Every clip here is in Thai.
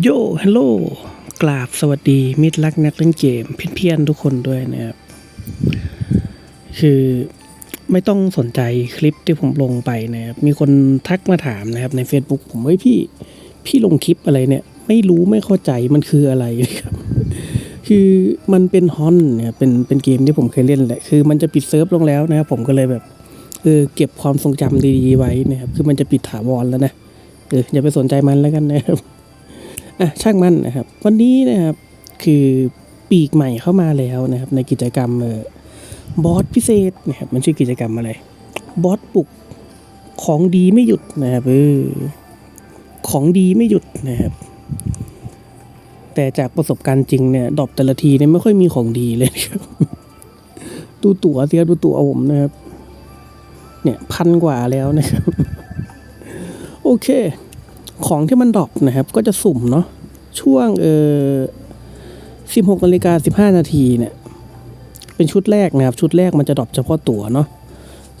โยฮัลโหลกราบสวัสดี มิตรรักนักเล่นเกม เพี้ยนๆทุกคนด้วยนะครับ คือไม่ต้องสนใจคลิปที่ผมลงไปนะครับ มีคนทักมาถามนะครับใน Facebook ผมเฮ้ยพี่ พี่ลงคลิปอะไรเนี่ย ไม่รู้ไม่เข้าใจมันคืออะไรนะครับ คือมันเป็นฮอนเนี่ยเป็นเป็นเกมที่ผมเคยเล่นแหละ คือมันจะปิดเซิร์ฟลงแล้วนะครับ ผมก็เลยแบบเออเก็บความทรงจำดีๆไว้นะครับ คือมันจะปิดถาวรแล้วนะเอออย่าไปสนใจมันแล้วกันนะครับ อะช่างมันนะครับ วันนี้นะครับคือปีกใหม่เข้ามาแล้วนะครับ ในกิจกรรมเออบอสพิเศษนะครับมันชื่อกิจกรรมอะไรบอสปลุกของดีไม่หยุดนะครับเออของดีไม่หยุดนะครับ แต่จากประสบการณ์จริงเนี่ยดอปแต่ละทีเนี่ยไม่ค่อยมีของดีเลยครับดูตั๋วเสียดูตั๋วผมนะครับ เนี่ยพันกว่าแล้วนะครับ โอเค ของที่มันดรอปนะครับ ก็จะสุ่มเนาะช่วงเออสิบหกนาฬิกาสิบห้านาทีเนี่ย เป็นชุดแรกนะครับ ชุดแรกมันจะดรอปเฉพาะตั๋วเนาะ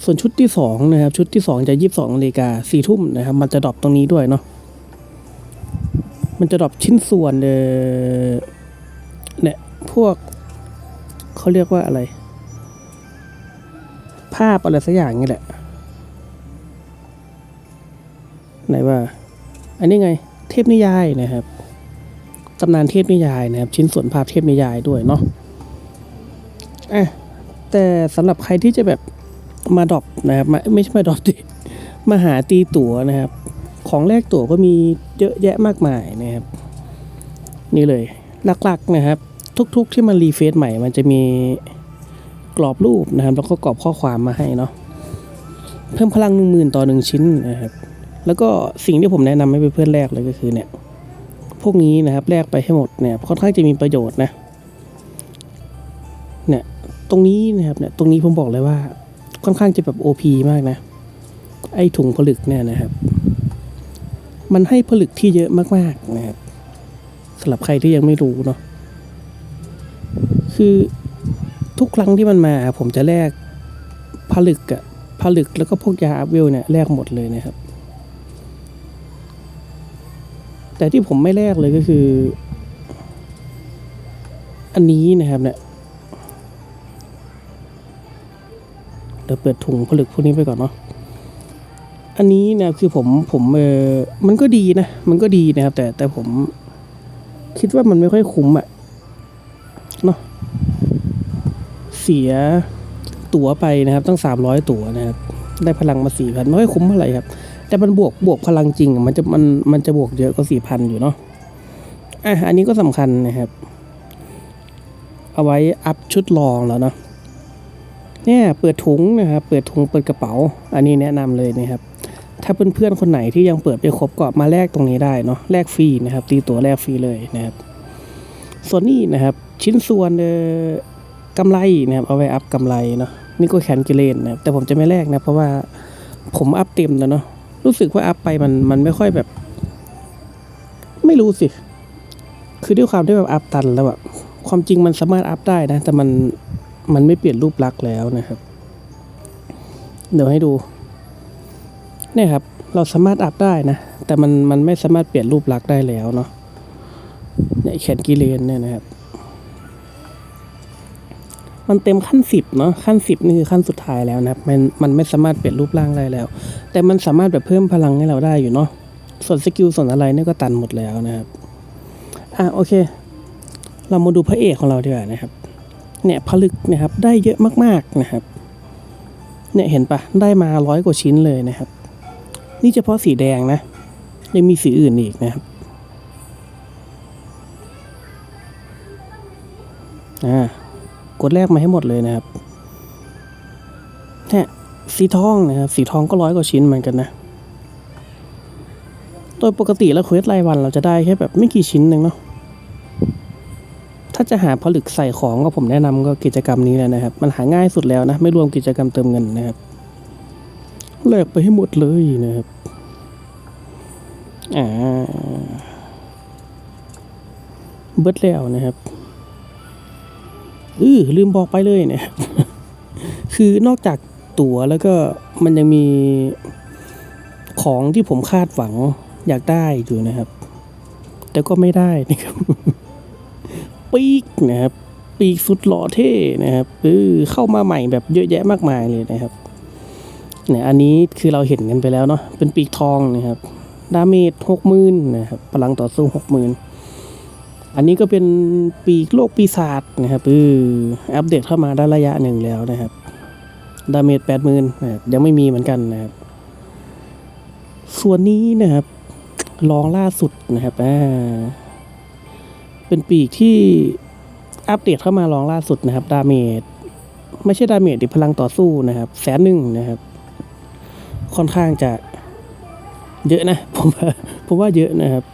ส่วนชุดที่สองนะครับ ชุดที่สองจะยี่สิบสองนาฬิกาสี่ทุ่มนะครับ มันจะดรอปตรงนี้ด้วยเนาะมันจะดรอปชิ้นส่วนเออเนี่ยพวกเขาเรียกว่าอะไร ภาพอะไรสักอย่างนี่แหละ ไหนว่า อันนี้ไงเทพนิยายนะครับตำนานเทพนิยายนะครับ ชิ้นส่วนภาพเทพนิยายด้วยเนาะอะแต่สำหรับใครที่จะแบบมาดรอปนะครับมาไม่ใช่มาดรอปดิมาหาตีตั๋วนะครับ ของแรกตั๋วก็มีเยอะแยะมากมายนะครับ นี่เลยหลักๆนะครับ ทุกๆที่มันรีเฟซใหม่ มันจะมีกรอบรูปนะครับ แล้วก็กรอบข้อความมาให้เนาะเพิ่มพลังหนึ่งหมื่นต่อหนึ่งชิ้นนะครับ แล้วก็สิ่งที่ผมแนะนำให้เพื่อนๆแรกเลยก็คือเนี่ย พวกนี้นะครับแลกไปให้หมดเนี่ยค่อนข้างจะมีประโยชน์นะ เนี่ยตรงนี้นะครับเนี่ยตรงนี้ผมบอกเลยว่า ค่อนข้างจะแบบโอพมากนะ ไอถุงผลึกเนี่ยนะครับ มันให้ผลึกที่เยอะมากๆนะครับสำหรับใครที่ยังไม่รู้เนาะคือทุกครั้งที่มันมาผมจะแลกผลึกอะผลึกแล้วก็พวกยาอัพเวลเนี่ยแลกหมดเลยนะครับ แต่ที่ผมไม่แลกเลยก็คือ อันนี้นะครับเนี่ยเดี๋ยวเปิดถุงผลึกพวกนี้ไปก่อนเนาะอันนี้นะคือผมผมเออมันก็ดีนะ มันก็ดีนะครับ แต่แต่ผมคิดว่ามันไม่ค่อยคุ้มอะเนาะเสียตั๋วไปนะครับ ตั้งสามร้อยตั๋วนะครับ ได้พลังมาสี่พันไม่ค่อยคุ้มเท่าไหร่ครับ แต่มันบวกบวกพลังจริง มันจะมันมันจะบวกเยอะกว่าสี่พันอยู่เนาะอะอันนี้ก็สำคัญนะครับ เอาไว้อัพชุดรองแล้วเนาะเนี่ยเปิดถุงนะครับเปิดถุงเปิดกระเป๋า อันนี้แนะนำเลยนะครับ ถ้าเพื่อนๆคนไหนที่ยังเปิดไม่ครบก็มาแลกตรงนี้ได้เนาะแลกฟรีนะครับตีตัวแลกฟรีเลยนะครับ ส่วนนี้นะครับ ชิ้นส่วนเออกำไรนะครับเอาไว้อัพกำไรเนาะนี่ก็แคนกิเลนนะครับแต่ผมจะไม่แลกนะเพราะว่าผมอัพเต็มแล้วเนาะ รู้สึกว่าอัพไปมันมันไม่ค่อยแบบ ไม่รู้สิ คือด้วยความที่แบบอัพตันแล้วแบบความจริงมันสามารถอัพได้นะ แต่มันมันไม่เปลี่ยนรูปลักษณ์แล้วนะครับ เดี๋ยวให้ดู เนี่ยครับ เราสามารถอัพได้นะ แต่มันมันไม่สามารถเปลี่ยนรูปลักษณ์ได้แล้วเนาะเนี่ยแขนกีเลนเนี่ยนะครับ มันเต็มขั้นสิบเนาะขั้นสิบนี่คือขั้นสุดท้ายแล้วนะครับมันมันไม่สามารถเปลี่ยนรูปร่างได้แล้ว แต่มันสามารถแบบเพิ่มพลังให้เราได้อยู่เนาะส่วนสกิลส่วนอะไรนี่ก็ตันหมดแล้วนะครับอะโอเค เรามาดูพระเอกของเราดีกว่านะครับ เนี่ยผลึกนะครับได้เยอะมากๆนะครับ เนี่ยเห็นปะได้มาร้อยกว่าชิ้นเลยนะครับ นี่เฉพาะสีแดงนะยังมีสีอื่นอีกนะครับอ่า กดแรกมาให้หมดเลยนะครับเนี่ยสีทองนะครับ สีทองก็ร้อยกว่าชิ้นเหมือนกันนะ โดยปกติแล้วเควสรายวันเราจะได้แค่แบบไม่กี่ชิ้นหนึ่งเนาะ ถ้าจะหาผลึกใส่ของก็ผมแนะนำก็กิจกรรมนี้เลยนะครับ มันหาง่ายสุดแล้วนะ ไม่รวมกิจกรรมเติมเงินนะครับแลกไปให้หมดเลยนะครับ อ่า เบิดแล้วนะครับ อือลืมบอกไปเลยเนี่ย คือนอกจากตั๋วแล้วก็มันยังมีของที่ผมคาดหวังอยากได้อยู่นะครับ แต่ก็ไม่ได้นะครับ ปีกนะครับ ปีกสุดหล่อเท่นะครับเออเข้ามาใหม่แบบเยอะแยะมากมายเลยนะครับเนี่ยอันนี้คือเราเห็นกันไปแล้วเนาะเป็นปีกทองนะครับ ดาเมจหกหมื่นนะครับพลังต่อสู้หกหมื่น อันนี้ก็เป็นปีกโลกปีศาจนะครับเอออัปเดตเข้ามาได้ระยะหนึ่งแล้วนะครับ ดาเมจแปดหมื่นนะครับยังไม่มีเหมือนกันนะครับ ส่วนนี้นะครับลองล่าสุดนะครับอ่าเป็นปีกที่อัปเดตเข้ามาลองล่าสุดนะครับ ดาเมจไม่ใช่ดาเมจดิพลังต่อสู้นะครับ แสนหนึ่งนะครับ ค่อนข้างจะเยอะนะ ผมว่าผมว่าเยอะนะครับ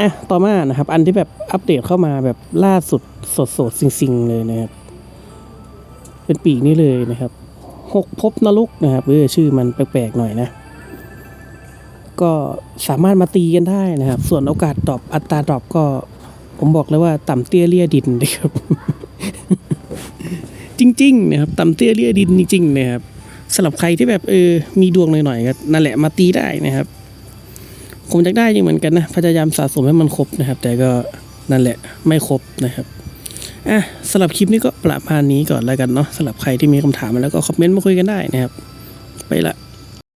อะต่อมานะครับ อันที่แบบอัปเดตเข้ามาแบบล่าสุดสดสดๆสิงๆเลยนะครับ เป็นปีกนี้เลยนะครับหกภพนรกนะครับเออชื่อมันแปลกๆหน่อยนะ ก็สามารถมาตีกันได้นะครับ ส่วนโอกาสดรอปอัตราดรอปก็ ผมบอกเลยว่าต่ำเตี้ยเลี่ยดินนะครับ จริง ๆ นะครับ ต่ำเตี้ยเลี่ยดินจริงๆนะครับสำหรับใครที่แบบเออมีดวงหน่อยๆก็นั่นแหละมาตีได้นะครับ ผมอยากได้ยังเหมือนกันนะพยายามสะสมให้มันครบนะครับ แต่ก็นั่นแหละไม่ครบนะครับอะสำหรับคลิปนี้ก็ประมาณนี้ก่อนแล้วกันเนาะสำหรับใครที่มีคำถามมาแล้วก็คอมเมนต์มาคุยกันได้นะครับ ไปละ